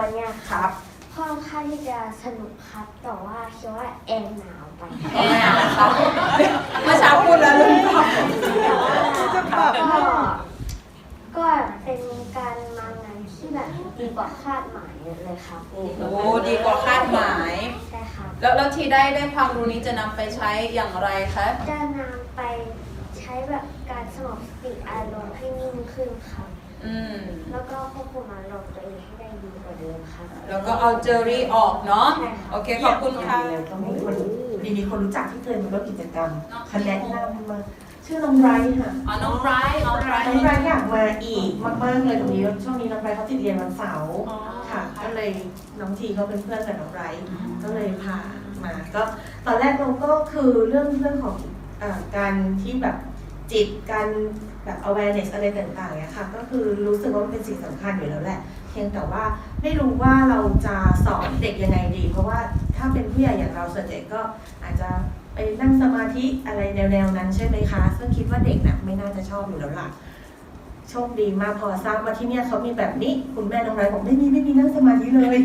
วันเนี้ยครับ ค่อนข้างที่จะสนุกครับ แต่ว่าคิดว่าแอร์หนาวไปแอร์นะครับเมื่อเช้าพูดแล้วลืมตอบแต่ว่าก็ก็เป็นการมางานที่แบบดีกว่าคาดหมายเลยครับโอ้ดีกว่าคาดหมายใช่ครับแล้วแล้วที่ได้ได้ความรู้นี้จะนำไปใช้อย่างไรคะจะนำไปใช้แบบการสงบสติอารมณ์ให้นิ่งขึ้นครับอืมแล้วก็ควบคุมอารมณ์ตัวเองให้ได้ดี กว่าเดิมครับแล้วก็เอาเจอรี่ออกเนาะใช่ค่ะโอเคขอบคุณค่ะก็มีคนดีมีคนรู้จักที่เคยมาร่วมกิจกรรมคะแนนนำมาชื่อน้องไบรท์ค่ะอ๋อน้องไบรท์น้องไบรท์น้องไบรท์อยากมาอีกมากๆเลยตรงนี้ช่วงนี้น้องไบรท์เขาติดเรียนวันเสาร์อ๋อค่ะก็เลยน้องทีเขาเป็นเพื่อนกับน้องไบรท์ก็เลยพามาก็ตอนแรกเราก็คือเรื่องเรื่องของเออการที่แบบจิตการแบบ awareness อะไรต่างๆเนี่ยค่ะ ก็คือรู้สึกว่ามันเป็นสิ่งสำคัญอยู่แล้วแหละ เพียงแต่ว่าไม่รู้ว่าเราจะสอนเด็กยังไงดี เพราะว่าถ้าเป็นผู้ใหญ่อย่างเราส่วนใหญ่ก็อาจจะไปนั่งสมาธิอะไรแนวๆนั้นใช่ไหมคะ ซึ่งคิดว่าเด็กน่ะไม่น่าจะชอบอยู่แล้วล่ะโชคดีมากพอทราบว่าที่เนี่ยเขามีแบบนี้ คุณแม่น้องไรบอกไม่มีไม่มีนั่งสมาธิเลย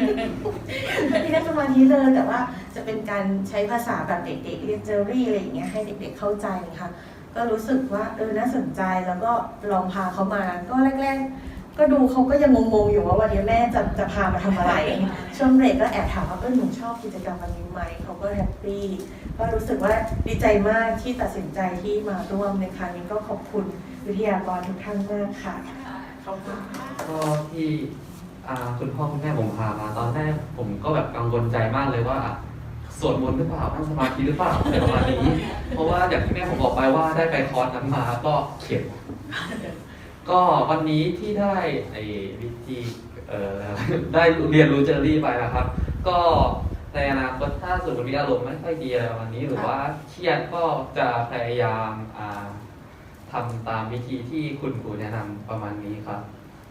ไม่มีนั่งสมาธิเลยแต่ว่าจะเป็นการใช้ภาษาแบบเด็กๆเรียนเจอรี่อะไรอย่างเงี้ยให้เด็กๆเข้าใจค่ะก็รู้สึกว่าเออน่าสนใจแล้วก็ลองพาเขามาก็แรกๆ ก็ดูเขาก็ยังงงๆอยู่ว่าวันนี้แม่จะจะพามาทำอะไร ช่วงเบรกก็แอบถามว่าเออหนูชอบกิจกรรมวันนี้ไหมเขาก็แฮปปี้ก็รู้สึกว่าดีใจมากที่ตัดสินใจที่มาร่วมในครั้งนี้ก็ขอบคุณวิทยากรทุกท่านมากค่ะก็ที่อ่คุณพ่อคุณแม่ผมพามาตอนแรกผมก็แบบกังวลใจมากเลยว่าสวดมนต์หรือเปล่านั่งสมาธิหรือเปล่าอะไรประมาณนี้ เพราะว่าอย่างที่แม่ผมบอกไปว่าได้ไปคอร์สนั้นมาก็เข็ด ก็วันนี้ที่ได้ไอ้วิธีเอ่อได้เรียนรู้เจอรี่ไปนะครับ ก็ในอนาคตถ้าสมมติมีอารมณ์ไม่ค่อยดีอะไรประมาณนี้ หรือว่าเครียดก็จะพยายามอ่าทำตามวิธีที่คุณครูแนะนำประมาณนี้ครับ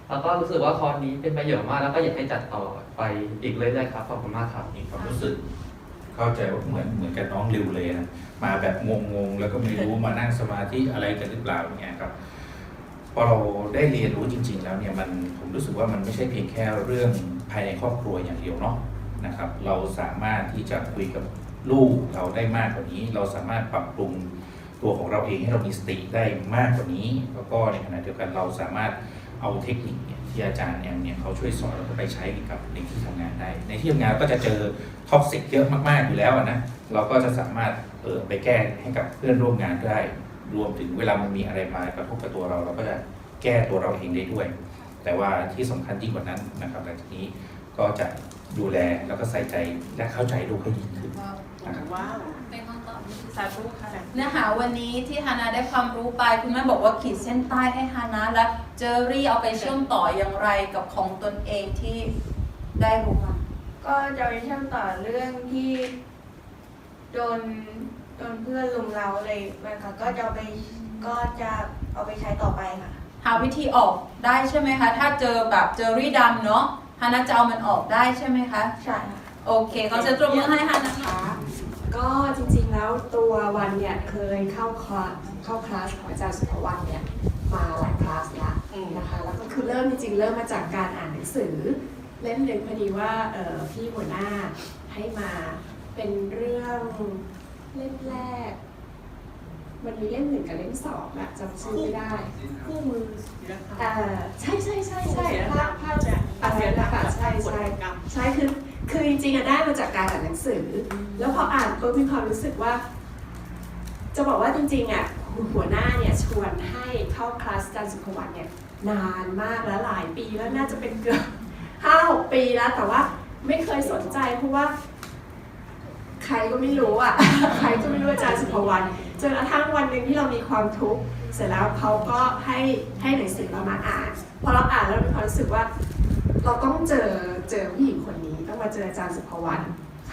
แล้วก็รู้สึกว่าคอร์สนี้เป็นประโยชน์มากแล้วก็อยากให้จัดต่อไปอีกเรื่อยๆครับขอบคุณมากครับมีความรู้สึก เข้าใจว่าเหมือนเหมือนกับน้องริวเลยนะมาแบบงงๆแล้วก็ไม่รู้มานั่งสมาธิอะไรกันหรือเปล่าอย่างเงี้ยครับ พอเราได้เรียนรู้จริง ๆ แล้วเนี่ยมันผมรู้สึกว่ามันไม่ใช่เพียงแค่เรื่องภายในครอบครัวอย่างเดียวเนาะนะครับ เราสามารถที่จะคุยกับลูกเราได้มากกว่านี้ เราสามารถปรับปรุงตัวของเราเองให้เรามีสติได้มากกว่านี้ แล้วก็ในขณะเดียวกันเราสามารถเอาเทคนิคเนี่ยที่อาจารย์แอมเนี่ยเขาช่วยสอนแล้วก็ไปใช้กับในที่ทำงานได้ ในที่ทำงานก็จะเจอท็อกซิกเยอะมากๆอยู่แล้วนะเราก็จะสามารถเออไปแก้ให้กับเพื่อนร่วมงานได้ รวมถึงเวลามันมีอะไรมากระทบกับตัวเราเราก็จะแก้ตัวเราเองได้ด้วย แต่ว่าที่สำคัญยิ่งกว่านั้นนะครับหลังจากนี้ก็จะดูแลแล้วก็ใส่ใจและเข้าใจลูกให้ยิ่งขึ้นนะครับว้าวเป็นคำตอบที่สาธุค่ะเนื้อหาวันนี้ที่ฮานาได้ความรู้ไปคุณแม่บอกว่าขีดเส้นใต้ให้ฮานาและเจอรี่เอาไปเชื่อมต่ออย่างไรกับของตนเองที่ได้รู้มาก็จะไปเชื่อมต่อเรื่องที่โดน โดนเพื่อนลุมเราอะไรมาค่ะก็จะเอาไปก็จะเอาไปใช้ต่อไปค่ะ หาวิธีออกได้ใช่ไหมคะ ถ้าเจอแบบเจอรี่ดำเนาะฮานาจะเอามันออกได้ใช่ไหมคะ ใช่ค่ะ โอเคเขาจะตรบมือให้ฮานาค่ะ ก็จริงๆแล้วตัววันเนี่ยเคยเข้าคลาสเข้าคลาสของอาจารย์สุภวรรณเนี่ยมาหลายคลาสแล้วนะคะแล้วก็คือเริ่มจริงๆเริ่มมาจากการอ่านหนังสือ เล่มหนึ่งพอดีว่าเอ่อพี่หัวหน้าให้มาเป็นเรื่อง เล่มแรก มันมีเล่มหนึ่งกับเล่มสองอะจำชื่อไม่ได้คู่มือเอ่อใช่ใช่ใช่ใช่ศิลภาปะพภาพจากอะไรนะคะใช่ใช่ใช่คือคือจริงๆอะได้มาจากการอ่านหนังสือ แล้วพออ่านปุ๊บมีความรู้สึกว่า จะบอกว่าจริงๆอะหัวหน้าเนี่ยชวนให้เข้าคลาสอาจารย์สุขวัฒน์เนี่ยนานมากแล้วหลายปีแล้วน่าจะเป็นเกือบห้าหกปีแล้ว แต่ว่าไม่เคยสนใจเพราะว่า ใครก็ไม่รู้อะ ใครก็ไม่รู้อาจารย์สุภวรรณจนกระทั่งวันหนึ่งที่เรามีความทุกข์เสร็จแล้วเขาก็ให้ให้หนังสือเรามาอ่านพอเราอ่านแล้วเรามีความรู้สึกว่า เราต้องเจอเจอผู้หญิงคนนี้ต้องมาเจออาจารย์สุภวรรณ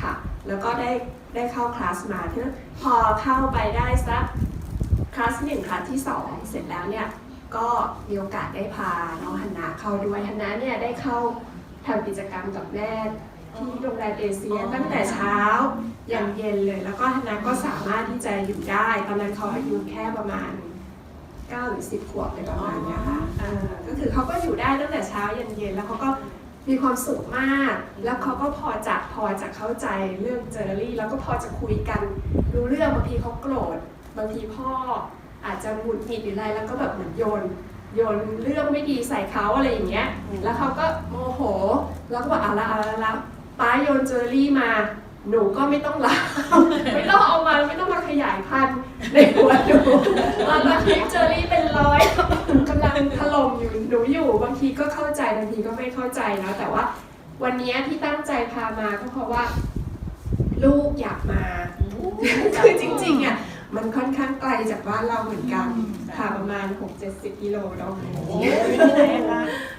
ค่ะ แล้วก็ได้ได้เข้าคลาสมาที่พอเข้าไปได้สักคลาสหนึ่งคลาสที่สองเสร็จแล้วเนี่ยก็มีโอกาสได้พาน้องฮันนาเข้าด้วยฮันนาเนี่ยได้เข้าทำกิจกรรมกับแม่ ที่โรงแรมเอเชียตั้งแต่เช้ายันเย็นเลย แล้วก็ฮันนาก็สามารถที่จะอยู่ได้ ตอนนั้นเขาอายุแค่ประมาณ9หรือ10 ขวบอะไรประมาณเนี้ยค่ะเออก็คือเขาก็อยู่ได้ตั้งแต่เช้ายันเย็นแล้วเขาก็มีความสุขมาก แล้วเขาก็พอจะพอจะเข้าใจเรื่องเจอรี่แล้วก็พอจะคุยกันรู้เรื่องบางทีเขาโกรธบางทีพ่ออาจจะหงุดหงิดหรืออะไรแล้วก็แบบเหมือนโยนโยนเรื่องไม่ดีใส่เขาอะไรอย่างเงี้ย แล้วเขาก็โมโห แล้วก็บอกเอาละเอาละแล้ว ป้าโยนเจอรี่มา หนูก็ไม่ต้องรับ ไม่ต้องเอามาไม่ต้องมาขยายพันธุ์ในหัวหนูตอนนี้เจอรี่เป็นร้อยกำลังถล่มอยู่หนูอยู่ บางทีก็เข้าใจบางทีก็ไม่เข้าใจนะแต่ว่า วันนี้ที่ตั้งใจพามาก็เพราะว่า ลูกอยากมาคือจริงๆอะ มันค่อนข้างไกลจากบ้านเราเหมือนกันค่ะประมาณ 6-70กิโลเนาะ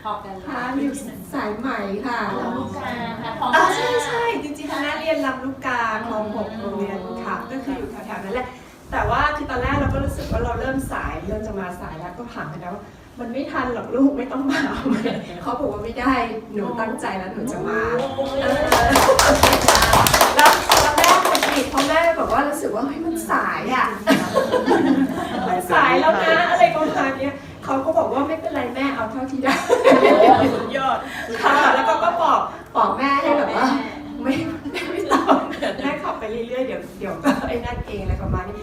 พอกันค่ะอยู่สายไหมค่ะลูกกาค่ะพออ่าใช่ใช่จริงๆคณะเรียนลำลูกกาคลองหกโรงเรียนค่ะ ก็คืออยู่แถวๆนั้นแหละ แต่ว่าคือตอนแรกเราก็รู้สึกว่าเราเริ่มสายเริ่มจะมาสายแล้วก็ถามไปแล้วว่ามันไม่ทันหรอกลูกไม่ต้องมาเขาบอกว่าไม่ได้หนูตั้งใจแล้วหนูจะมา เพราะแม่บอกว่ารู้สึกว่าเฮ้ยมันสายอะ มันสายแล้วนะอะไรประมาณเนี้ยเขาก็บอกว่าไม่เป็นไรแม่เอาเท่าที่ได้ยอดค่ะแล้วก็ก็บอกบอกแม่ให้แบบว่าไม่ไม่ไม่ต้องแม่ขับไปเรื่อยๆเดี๋ยวเดี๋ยวก็ไอ้นั่นเองอะไรประมาณนี้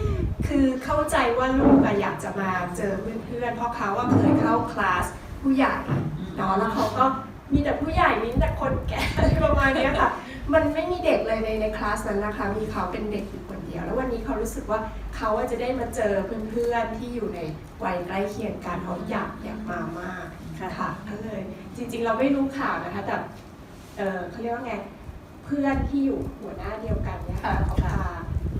คือเข้าใจว่าลูกอะอยากจะมาเจอเพื่อนๆเพราะเขาว่าเคยเข้าคลาสผู้ใหญ่เนาะแล้วเขาก็มีแต่ผู้ใหญ่มีแต่คนแก่อะไรประมาณเนี้ยค่ะ มันไม่มีเด็กเลยในในคลาสนั้นนะคะ มีเขาเป็นเด็กอยู่คนเดียว แล้ววันนี้เขารู้สึกว่าเขาว่าจะได้มาเจอเพื่อนๆที่อยู่ในวัยใกล้เคียงกันเขาอยากอยากมามากค่ะก็เลยจริงๆเราไม่รู้ข่าวนะคะแต่เออเขาเรียกว่าไงเพื่อนที่อยู่หัวหน้าเดียวกันเนี่ยค่ะเขาพา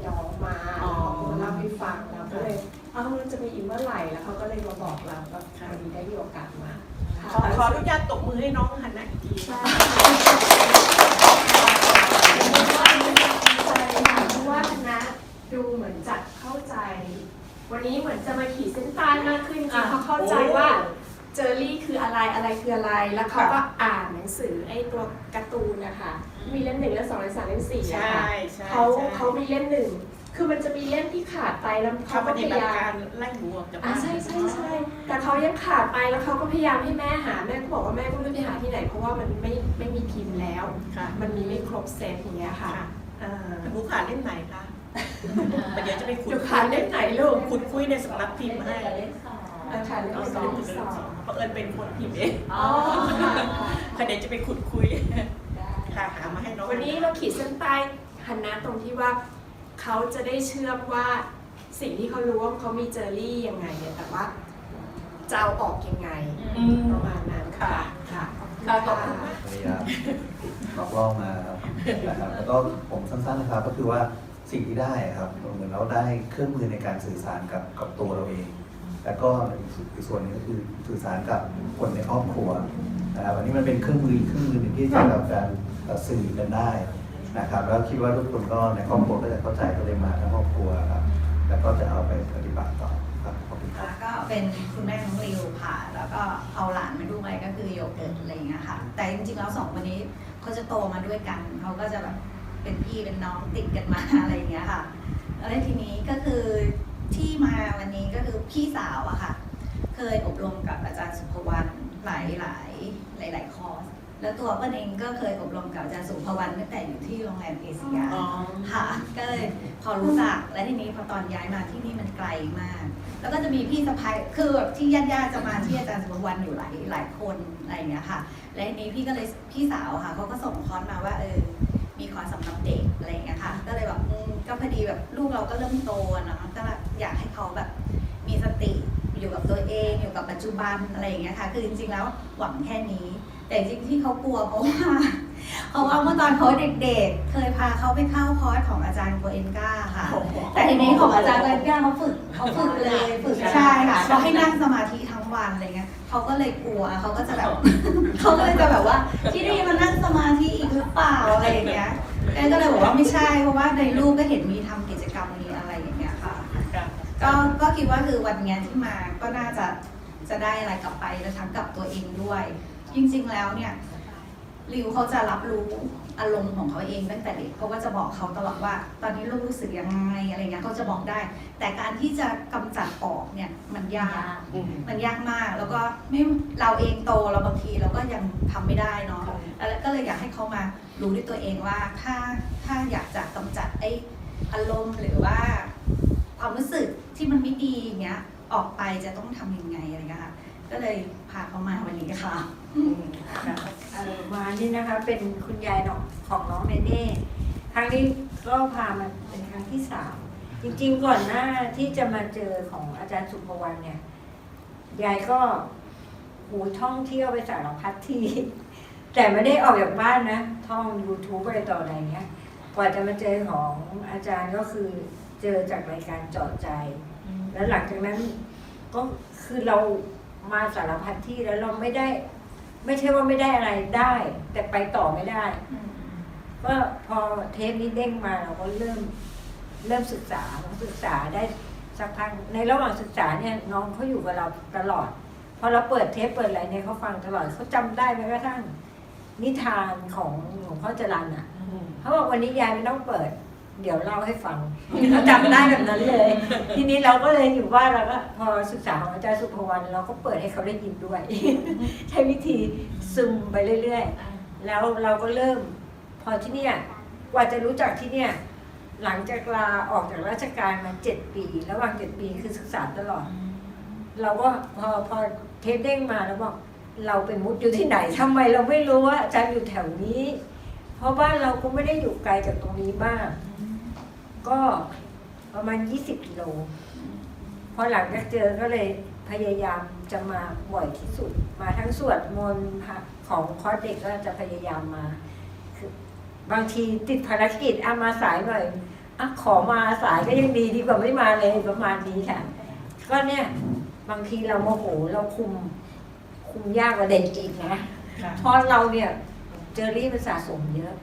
น้องมาแล้วเขาก็มาเล่าให้ฟังเราก็เลยเอ้ามันจะมีอีกเมื่อไหร่แล้วเขาก็เลยมาบอกเราก็วันนี้ได้มีโอกาสมาค่ะขอขออนุญาตตบมือให้น้องหันหน้าอีกที วันนี้เหมือนจะมาขีดเส้นใต้มากขึ้นจริงๆเขาเข้าใจว่าเจอรี่คืออะไรอะไรคืออะไร แล้วเขาก็อ่านหนังสือไอ้ตัวการ์ตูนนะคะมีเล่มหนึ่งเล่มสองเล่มสามเล่มสี่ใช่อะค่ะใช่เขาใช่เขามีเล่มหนึ่งคือมันจะมีเล่มที่ขาดไปแล้วเขาเขาปก็พฏิบัยาติยากามรไล่หมูออกจากอ่าบ้านใช่ใช่ใช่แต่เขายังขาดไปแล้วเขาก็พยายามให้แม่หาแม่ก็บอกว่าแม่ก็ไม่รู้ไปหาที่ไหน เพราะว่ามันไม่ไม่มีพิมพ์แล้ว ค่ะมันมีไม่ครบเซตอย่างเงี้ยค่ะค่ะเออหมูขาดเล่มไหนคะ เดี๋ยวจะไปขุดเดี๋ยวขาดเล่มไหนลูกขุดคุยในสำนักพิมพ์ให้เออขาดเล่มเอาสสอองงสองเพราะเอิญเป็นคนพิมพ์เองอ๋อค่ะค่ะค่ะเดี๋ยวจะไปขุดคุยค่ะหามาให้น้องวันนี้เราขีดเส้นใต้หันหน้าตรงที่ว่าเขาจะได้เชื่อมว่าสิ่งที่เขารู้ว่าเขามีเจอรี่ยังไงเนี่ยแต่ว่าจะเอาออกยังไงอืมประมาณนั้นค่ะค่ะค่ะขอบคุณมากพยายามลอกล่องมาครับนะครับแล้วก็ผมสั้นๆนะครับก็คือว่า สิ่งที่ได้ครับเหมือนเราได้เครื่องมือในการสื่อสารกับกับตัวเราเอง แล้วก็อีกส่วนนึงก็คือสื่อสารกับคนในครอบครัวนะครับอันนี้มันเป็นเครื่องมือเครื่องมือหนึ่งที่จะแบบการสื่อกันได้นะครับแล้วคิดว่าทุกคนก็ในครอบครัวก็จะเข้าใจก็เลยมาทั้งครอบครัวครับแล้วก็จะเอาไปปฏิบัติต่อครับขอบคุณครับก็เป็นคุณแม่น้องริวค่ะ แล้วก็เอาหลานมาด้วยก็คือโยเกิร์ตอะไรอย่างเงี้ยค่ะแต่จริงๆแล้วสองคนนี้เขาจะโตมาด้วยกันเขาก็จะแบบ เป็นพี่เป็นน้องติดกันมาอะไรอย่างเงี้ยค่ะแล้วทีนี้ก็คือที่มาวันนี้ก็คือพี่สาวอะค่ะ เคยอบรมกับอาจารย์สุภวรรณหลายหลายหลายหลายๆคอร์สแล้วตัวเปิ้ลเองก็เคยอบรมกับอาจารย์สุภวรรณตั้งแต่อยู่ที่โรงแรมเอเชียอ๋อค่ะก็เลยพอรู้จักและทีนี้พอตอนย้ายมาที่นี่มันไกลมาก แล้วก็จะมีพี่สะพ้ายคือแบบที่ญาติญาติๆจะมาที่อาจารย์สุภวรรณอยู่หลายหลายคนอะไรอย่างเงี้ยค่ะ และทีนี้พี่ก็เลยพี่สาวค่ะเขาก็ส่งคอร์สมาว่าเออ มีคอร์สสำหรับเด็กอะไรอย่างเงี้ยค่ะ ก็เลยแบบอืมก็พอดีแบบลูกเราก็เริ่มโตอะเนาะก็แบบอยากให้เขาแบบมีสติอยู่กับตัวเองอยู่กับปัจจุบันอะไรอย่างเงี้ยค่ะ คือจริงๆแล้วหวังแค่นี้ แต่จริงๆที่เขากลัวเพราะว่าเพราะว่าเมื่อตอนเขาเด็กๆ เคยพาเขาไปเข้าคอร์สของอาจารย์โกเอนกาค่ะ แต่ทีนี้ของอาจารย์โกเอนกาเขาฝึกเขาฝึกเลยฝึกใช่ค่ะเขาให้นั่งสมาธิทั้ง วันอะไรเงี้ยเขาก็เลยกลัวเขาก็จะแบบ เขาก็เลยจะแบบว่า ที่นี่มันนั่งสมาธิอีกหรือเปล่าอะไรอย่างเงี้ยแอนก็เลยบอกว่าไม่ใช่เพราะว่าในรูปก็เห็นมีทำกิจกรรมมีอะไรอย่างเงี้ยค่ะ ก็ก็คิดว่าคือวันเนี้ยที่มาก็น่าจะจะได้อะไรกลับไปแล้วทั้งกับตัวเองด้วย จริงๆแล้วเนี่ยริวเขาจะรับรู้ อารมณ์ของเขาเองตั้งแต่เด็กเพราะว่าจะบอกเขาตลอดว่า ตอนนี้ลูกรู้สึกยังไงอะไรเงี้ยเขาจะบอกได้ แต่การที่จะกำจัดออกเนี่ยมันยาก มันยากมาก แล้วก็ไม่เราเองโตเราบางทีเราก็ยังทำไม่ได้เนาะเลยอยากให้เขามารู้ด้วยตัวเองว่า ถ้าถ้าอยากจะกำจัดไอ้อารมณ์หรือว่าความรู้สึกที่มันไม่ดีอย่างเงี้ยออกไปจะต้องทำยังไงอะไรเงี้ยค่ะก็เลยพาเขามาวันนี้ค่ะ เอ่อมานี่นะคะ เป็นคุณยายน้องของน้องเนเน่ครั้งนี้ก็พามาเป็นครั้งที่สามจริงๆก่อนหน้าที่จะมาเจอของอาจารย์สุภวรรณเนี่ยยายก็หูท่องเที่ยวไปสารพัดที่ แต่ไม่ได้ออกจากบ้านนะ ท่อง YouTube อะไรต่ออะไรเงี้ย กว่าจะมาเจอของอาจารย์ก็คือเจอจากรายการเจาะใจ แล้วหลังจากนั้นก็คือเรามาสารพัดที่แล้วเราไม่ได้ ไม่ใช่ว่าไม่ได้อะไรได้ แต่ไปต่อไม่ได้ ก็พอเทปนี้เด้งมาเราก็เริ่มเริ่มศึกษาศึกษาได้สักพักในระหว่างศึกษาเนี่ยน้องเขาอยู่กับเราตลอดพอเราเปิดเทปเปิดอะไรเนี่ยเขาฟังตลอดเขาจำได้แม้กระทั่งนิทานของหลวงพ่อจรันอะเขาบอกวันนี้ยายไม่ต้องเปิด เดี๋ยวเล่าให้ฟังเขาจำได้แบบนั้นเลย ทีนี้เราก็เลยอยู่ว่าเราก็พอศึกษาของอาจารย์สุภวรรณเราก็เปิดให้เขาได้ยินด้วย ใช้วิธีซึมไปเรื่อยๆ แล้วเราก็เริ่ม พอที่เนี่ยกว่าจะรู้จักที่เนี่ยหลังจากลาออกจากราชการมาเจ็ดปีระหว่างเจ็ดปีคือศึกษาตลอด เราก็พอพอเทปเด้งมาแล้วบอกเราเป็นมุดอยู่ที่ไหนทำไมเราไม่รู้ว่าอาจารย์อยู่แถวนี้ เพราะบ้านเราก็ไม่ได้อยู่ไกลจากตรงนี้มาก ก็ประมาณ 20กิโล พอหลังจากเจอก็เลยพยายามจะมาบ่อยที่สุด มาทั้งสวดมนต์พระของคอร์สเด็กก็จะพยายามมา คือบางทีติดภารกิจอามาสายหน่อยอะขอมาสายก็ยังดีดีกว่าไม่มาเลยประมาณนี้ค่ะ ก็เนี่ยบางทีเราโมโหเราคุมคุมยากกว่าเด็กอีกนะเพราะเราเนี่ยเจอรี่มันสะสมเยอะ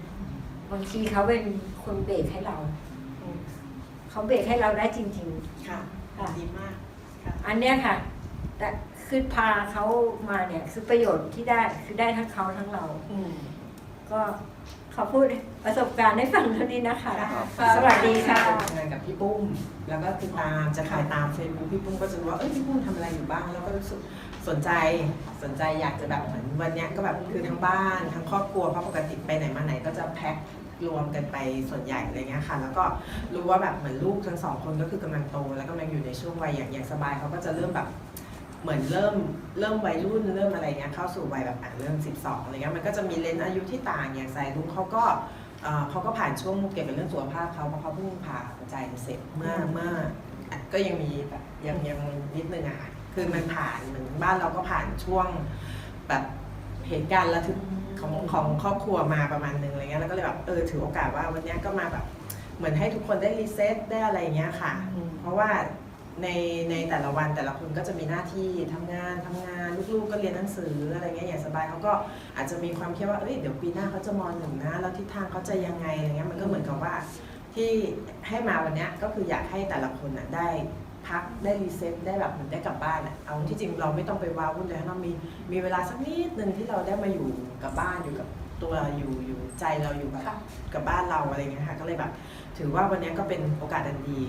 บางทีเขาเป็นคนเบรกให้เรา เขาเบรกให้เราได้จริงๆค่ะค่ะดีมากอันเนี้ยค่ะ แต่คือพาเขามาเนี่ยคือประโยชน์ที่ได้คือได้ทั้งเขาทั้งเราก็ขอพูดประสบการณ์ให้ฟังเท่านี้นะคะสวัสดีค่ะ ทำงานกับพี่ปุ้ม แล้วก็ติดตามจะขายตามเฟซบุ๊กพี่ปุ้มก็จะรู้ว่าเอ้ยพี่ปุ้มทำอะไรอยู่บ้าง แล้วก็รู้สึกสนใจสนใจอยากจะแบบเหมือนวันเนี้ยก็แบบคือทั้งบ้านทั้งครอบครัวเพราะปกติไปไหนมาไหนก็จะแพ็ค รวมกันไปส่วนใหญ่อะไรเงี้ยค่ะ แล้วก็รู้ว่าแบบเหมือนลูกทั้งสองคนก็คือกำลังโต แล้วกำลังอยู่ในช่วงวัยอย่างอย่างสบายเขาก็จะเริ่มแบบเหมือนเริ่มเริ่มวัยรุ่นเริ่มอะไรเงี้ยเข้าสู่วัยแบบอะเริ่ม 12อะไรเงี้ยมันก็จะมีเลนส์อายุที่ต่างอย่างสายลุงเขาก็เอ่อเขาก็ผ่านช่วงเกี่ยวกับเรื่องสุขภาพเขาเพราะเขาเพิ่งผ่าหัวใจเสร็จเมื่อเมื่ออะก็ยังมีแบบยังยังนิดนึงอะค่ะคือมันผ่านเหมือนบ้านเราก็ผ่านช่วงแบบเหตุการณ์ระทึก ของของครอบครัวมาประมาณนึงอะไรเงี้ยแล้วก็เลยแบบเออถือโอกาสว่าวันเนี้ยก็มาแบบเหมือนให้ทุกคนได้รีเซ็ตได้อะไรเงี้ยค่ะ เพราะว่าในในแต่ละวันแต่ละคนก็จะมีหน้าที่ทำงานทำงานลูกๆก็เรียนหนังสืออะไรเงี้ยอย่างสบายเขาก็อาจจะมีความคิดว่าเอ้ยเดี๋ยวปีหน้าเขาจะมหนึ่งนะแล้วทิศทางเขาจะยังไงอะไรเงี้ยมันก็เหมือนกับว่าที่ให้มาวันเนี้ยก็คืออยากให้แต่ละคนน่ะได้ พักได้รีเซ็ตได้แบบเหมือนได้กลับบ้านอะเอาที่จริงเราไม่ต้องไปว้าวุ่นเลยเรามีมีเวลาสักนิดนึงที่เราได้มาอยู่กับบ้านอยู่กับตัวอยู่อยู่ใจเราอยู่กับกับบ้านเราอะไรเงี้ยค่ะก็เลยแบบ ถือว่าวันนี้ก็เป็นโอกาสอันดี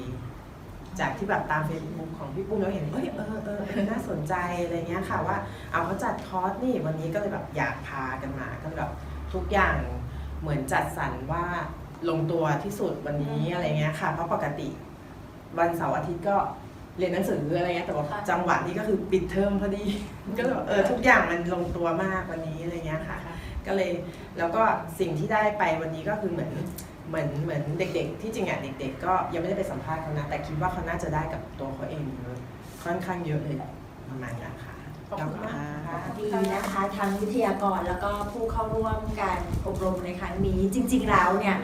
จากที่แบบตามเฟซบุ๊กของพี่ปุ้มแล้วเห็นเอ้ยเออเออเออน่าสนใจอะไรเงี้ยค่ะว่าเอาเขาจัดคอร์สนี่วันนี้ก็เลยแบบอยากพากันมาก็เลยแบบทุกอย่างเหมือนจัดสรรว่าลงตัวที่สุดวันนี้อะไรเงี้ยค่ะ เพราะปกติวันเสาร์อาทิตย์ก็ เรียนหนังสืออะไรเงี้ยแต่ว่าจังหวะนี้ก็คือปิดเทอมพอดี ก็เลยแบบเออทุกอย่างมันลงตัวมากวันนี้อะไรเงี้ยค่ะ ก็เลยแล้วก็สิ่งที่ได้ไปวันนี้ก็คือเหมือนเหมือนเหมือนเด็กๆ ที่จริงอะเด็ก ๆ ก็ยังไม่ได้ไปสัมภาษณ์เขานะแต่คิดว่าเขาน่าจะได้กับตัวเขาเองเยอะค่อนข้างเยอะเลยประมาณนั้นค่ะขอบคุณมากค่ะดีนะคะทั้งวิทยากรแล้วก็ผู้เข้าร่วมการอบรมในครั้งนี้จริง ๆ แล้วเนี่ย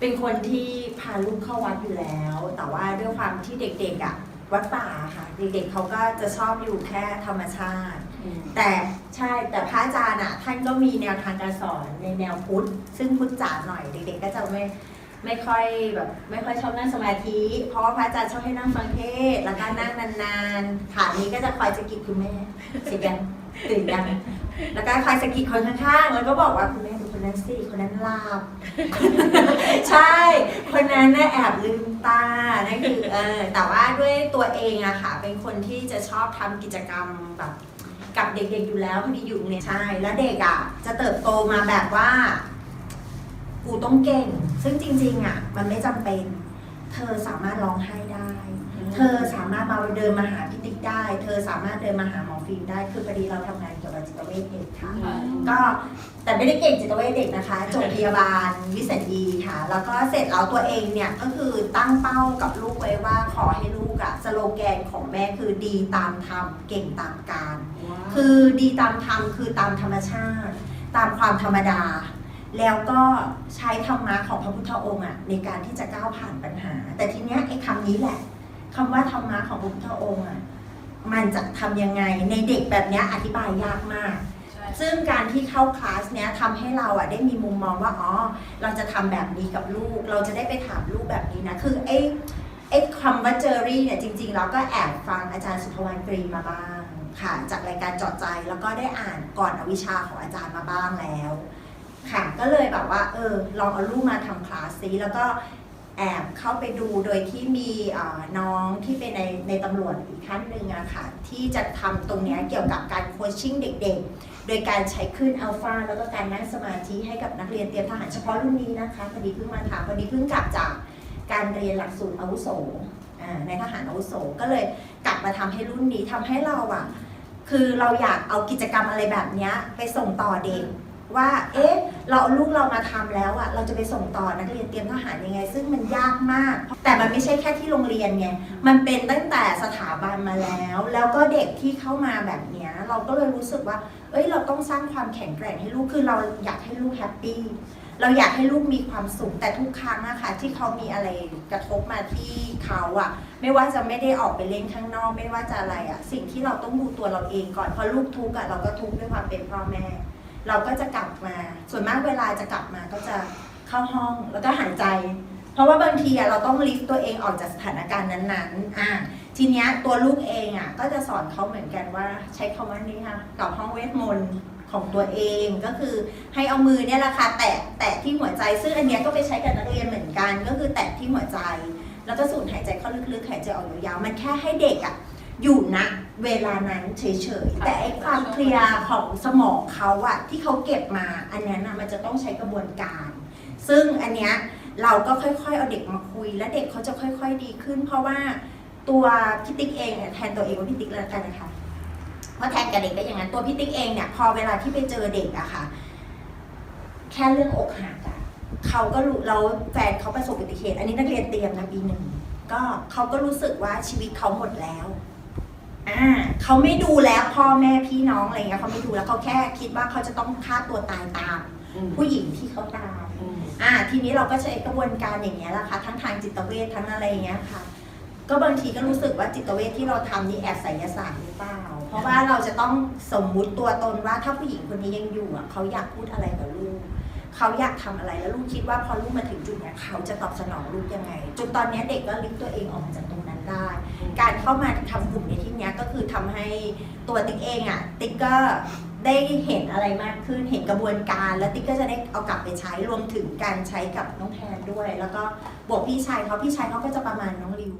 เป็นคนที่พาลูกเข้าวัดอยู่แล้ว แต่ว่าด้วยความที่เด็กๆอะ วัดป่าค่ะเด็กๆเขาก็จะชอบอยู่แค่ธรรมชาติ แต่ใช่แต่พระอาจารย์อะท่านก็มีแนวทางการสอนในแนวพุทธ ซึ่งพุทธจ๋าหน่อยเด็กๆก็จะไม่ไม่ค่อยแบบไม่ค่อยชอบนั่งสมาธิ เพราะว่าพระอาจารย์ชอบให้นั่งฟังเทศน์แล้วก็นั่งนานๆขานี้ก็จะคอยสะกิดคุณแม่เสียงตื่นยังแล้วก็คอยสะกิดคนข้างๆ แล้วก็บอกว่าคุณแม่ดูค นนั้นสิคนนั้นลับใช่ คนนั้นน่ะแอบลืมตานั่นคือเออแต่ว่าด้วยตัวเองอะค่ะ เป็นคนที่จะชอบทำกิจกรรมแบบกับเด็กๆอยู่แล้วพอดีอยู่เรียนใช่ แล้วเด็กอะจะเติบโตมาแบบว่า กูต้องเก่ง ซึ่งจริงๆอะมันไม่จำเป็น เธอสามารถร้องไห้ได้ เธอสามารถมาเดินมาหาพี่ติ๊กได้ เธอสามารถเดินมาหาหมอ ฟิล์มได้คือพอดีเราทำงานเกี่ยวกับจิตเวชเด็กค่ะ ก็แต่ไม่ได้เก่งจิตเวชเด็กนะคะจบพยาบาลวิสัญญีค่ะ แล้วก็เสร็จแล้วตัวเองเนี่ยก็คือตั้งเป้ากับลูกไว้ว่าขอให้ลูกอะสโลแกนของแม่คือดีตามธรรมเก่งตามการ คือดีตามธรรมคือตามธรรมชาติ ตามความธรรมดา แล้วก็ใช้ธรรมะของพระพุทธองค์อะในการที่จะก้าวผ่านปัญหา แต่ทีเนี้ยไอ้คำนี้แหละคำว่าธรรมะของพระพุทธองค์อะ มันจะทำยังไงในเด็กแบบเนี้ยอธิบายยากมาก ซึ่งการที่เข้าคลาสเนี้ยทำให้เราอะได้มีมุมมองว่าอ๋อเราจะทำแบบนี้กับลูก เราจะได้ไปถามลูกแบบนี้นะคือไอ้ไอ้คำว่าเจอรี่เนี่ยจริงๆเราก็แอบฟังอาจารย์สุภวรรณกรีมาบ้างค่ะจากรายการเจอดใจแล้วก็ได้อ่านก่อนอวิชชาของอาจารย์มาบ้างแล้ว ค่ะก็เลยแบบว่าเออลองเอาลูกมาทำคลาสซิแล้วก็ แอบเข้าไปดูโดยที่มีน้องที่เป็นในในตำรวจอีกท่านหนึ่งอะค่ะที่จะทำตรงนี้เกี่ยวกับการโคชชิ่งเด็กๆ โดยการใช้คลื่นอัลฟาแล้วก็การนั่งสมาธิให้กับนักเรียนเตรียมทหารเฉพาะรุ่นนี้นะคะพอดีเพิ่งมาถามพอดีเพิ่งกลับจากการเรียนหลักสูตรอาวุโสในทหารอาวุโสก็เลยกลับมาทำให้รุ่นนี้ทำให้เราอะคือเราอยากเอากิจกรรมอะไรแบบนี้ไปส่งต่อเด็ก ว่า เอ๊ะ เราเอาลูกเรามาทำแล้วอะเราจะไปส่งต่อนักเรียนเตรียมทหารยังไง ซึ่งมันยากมาก แต่มันไม่ใช่แค่ที่โรงเรียนไง มันเป็นตั้งแต่สถาบันมาแล้ว แล้วก็เด็กที่เข้ามาแบบเนี้ย เราก็เลยรู้สึกว่า เอ้ย เราต้องสร้างความแข็งแกร่งให้ลูก คือเราอยากให้ลูกแฮปปี้ เราอยากให้ลูกมีความสุข แต่ทุกครั้งอะค่ะที่เขามีอะไรกระทบมาที่เขาอะไม่ว่าจะไม่ได้ออกไปเล่นข้างนอก ไม่ว่าจะอะไรอะสิ่งที่เราต้องดูตัวเราเองก่อน เพราะลูกทุกข์อะเราก็ทุกข์ด้วยความเป็นพ่อแม่ เราก็จะกลับมา ส่วนมากเวลาจะกลับมาก็จะเข้าห้องแล้วก็หายใจ เพราะว่าบางทีเราต้องลิฟต์ตัวเองออกจากสถานการณ์นั้นๆอะทีเนี้ยตัวลูกเองอะก็จะสอนเขาเหมือนกันว่าใช้คำว่านี้ค่ะกับห้องเวทมนต์ของตัวเองก็คือให้เอามือเนี่ยแหละค่ะแตะแตะที่หัวใจ ซึ่งอันเนี้ยก็ไปใช้กับนักเรียนเหมือนกัน ก็คือแตะที่หัวใจ แล้วก็สูดหายใจเข้าลึกๆหายใจออกยาวๆมันแค่ให้เด็กอะ อยู่ณเวลานั้นเฉยๆ แต่ไอ้ความเคลียร์ของสมองเขาอะที่เขาเก็บมา อันเนี้ยนะมันจะต้องใช้กระบวนการ ซึ่งอันเนี้ยเราก็ค่อยๆ เอาเด็กมาคุย และเด็กเขาจะค่อยๆดีขึ้น เพราะว่าตัวพี่ติ๊กเองเนี่ยแทนตัวเองว่าพี่ติ๊กแล้วกันนะคะเพราะแทนกับเด็กก็อย่างนั้น ตัวพี่ติ๊กเองเนี่ยพอเวลาที่ไปเจอเด็กอะค่ะแค่เรื่องอกหักอะเขาก็รู้แล้วแฟนเขาประสบอุบัติเหตุ อันนี้นักเรียนเตรียมนะปีหนึ่งก็เขาก็รู้สึกว่าชีวิตเขาหมดแล้ว อ่าเขาไม่ดูแล้วพ่อแม่พี่น้องอะไรเงี้ยเขาไม่ดูแล้วเขาแค่คิดว่าเขาจะต้องฆ่าตัวตายตาม ผู้หญิงที่เขาตามอ่า ทีนี้เราก็ใช้กระบวนการอย่างเงี้ยแหละค่ะทั้งทางจิตเวชทั้งอะไรอย่างเงี้ยค่ะ ก็บางทีก็รู้สึกว่าจิตเวชที่เราทำนี่แอบไสยศาสตร์หรือเปล่า เพราะว่าเราจะต้องสมมุติตัวตนว่าถ้าผู้หญิงคนนี้ยังอยู่อะเขาอยากพูดอะไรกับลูกเขาอยากทำอะไรแล้วลูกคิดว่าพอลูกมาถึงจุดเนี้ยเขาจะตอบสนองลูกยังไงจุดตอนเนี้ยเด็กก็ลิฟต์ตัวเองออกมาจากตรงนั้น ได้ การเข้ามาทำกลุ่มในที่เนี้ยก็คือทำให้ตัวติ๊กเองอะติ๊กก็ได้เห็นอะไรมากขึ้นเห็นกระบวนการ แล้วติ๊กก็จะได้เอากลับไปใช้รวมถึงการใช้กับน้องแทนด้วย แล้วก็บวกพี่ชายเขาพี่ชายเขาก็จะประมาณน้องริว